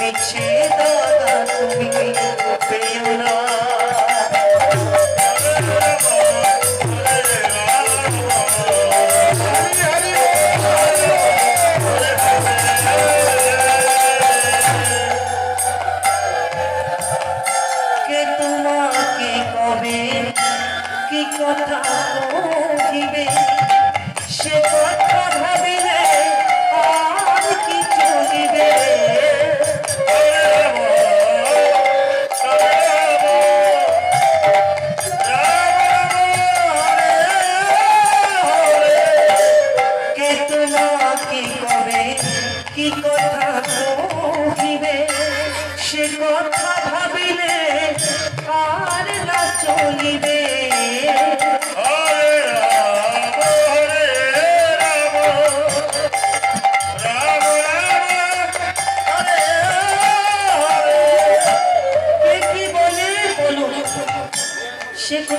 মিছে দাদা তুমি প্রেম না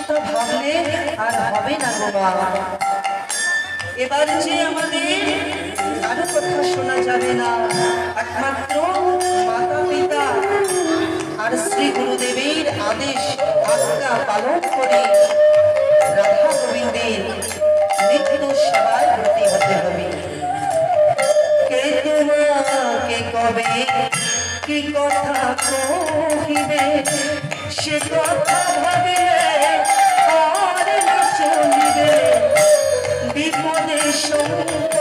কথা ভাবলে আর হবে না গো বাবা এবার যে আমাদের কারও কথা শোনা যাবে না একমাত্র মাতা পিতা আর শ্রী গুরুদেবের আদেশ আজ্ঞা পালন করে রাধা গোবিন্দের নিত্য সেবায় কে কবে কি কথা কহিবে সে কথা ভাবিলে আর চলিবে বিপদে সম্পদে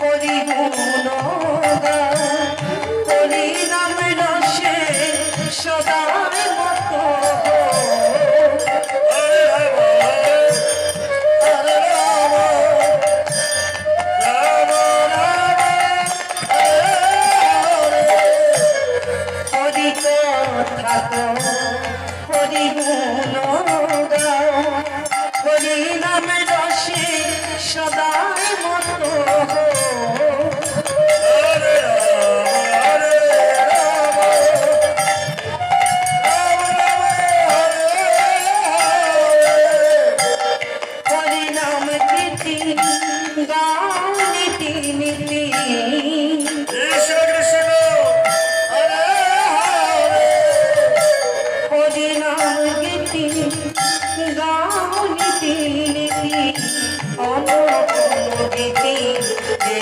করি গুণগান করি নাম রসে সদাই মত কথা হরি গুণগান হরি নাম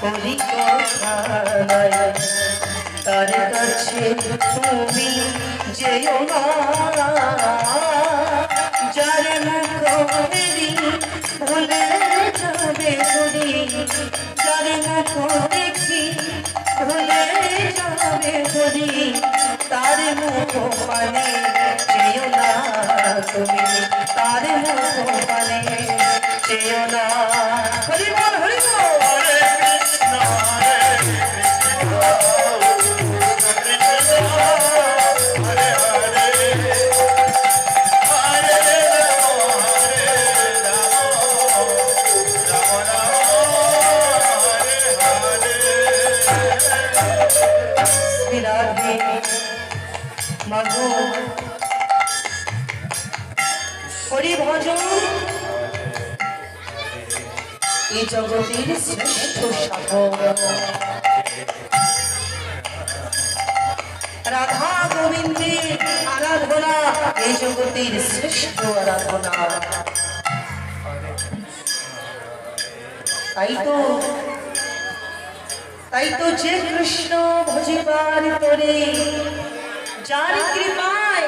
করি কথা তার কাছে তুমি যেও না। যার মুখ ভুলে যাবে ধরি যার মুখ দেখি ভুলে যাবে ধরি তার মুখ পানে যেও না তুমি, তার মুখ পানে যেও না। রাধে। মাধব হরি ভজন এই জগতের শ্রেষ্ঠ রাধা গোবিন্দের আরাধনা এই জগতের শ্রেষ্ঠ আরাধনা। তাই তো তাই তো যে কৃষ্ণ ভজিবার করে, যার কৃপায়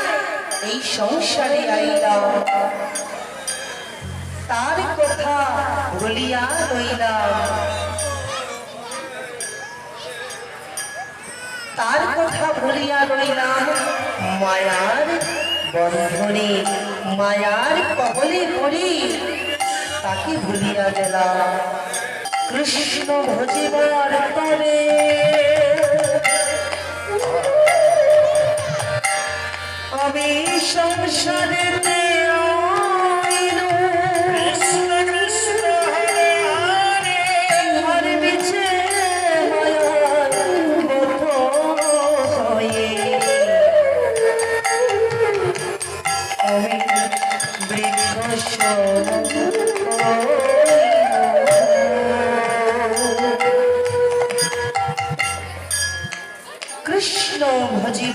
এই সংসারে আইলাম। তার কথা বলিয়া রইলাম তার কথা বলিয়া রইলাম মায়ার বন্ধনে, মায়ার কবলে পড়ি তাকে ভুলিয়া গেলাম। কৃষ্ণ ভজিবার তরে আমি সংসারেতে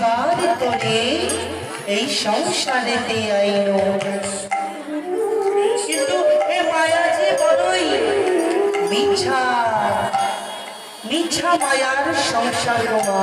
ভজিবার করে এই সংসারেতে আইন কিন্তু এ মায়া যে বড়ই মিছা মিছা মায়ার সংসার মা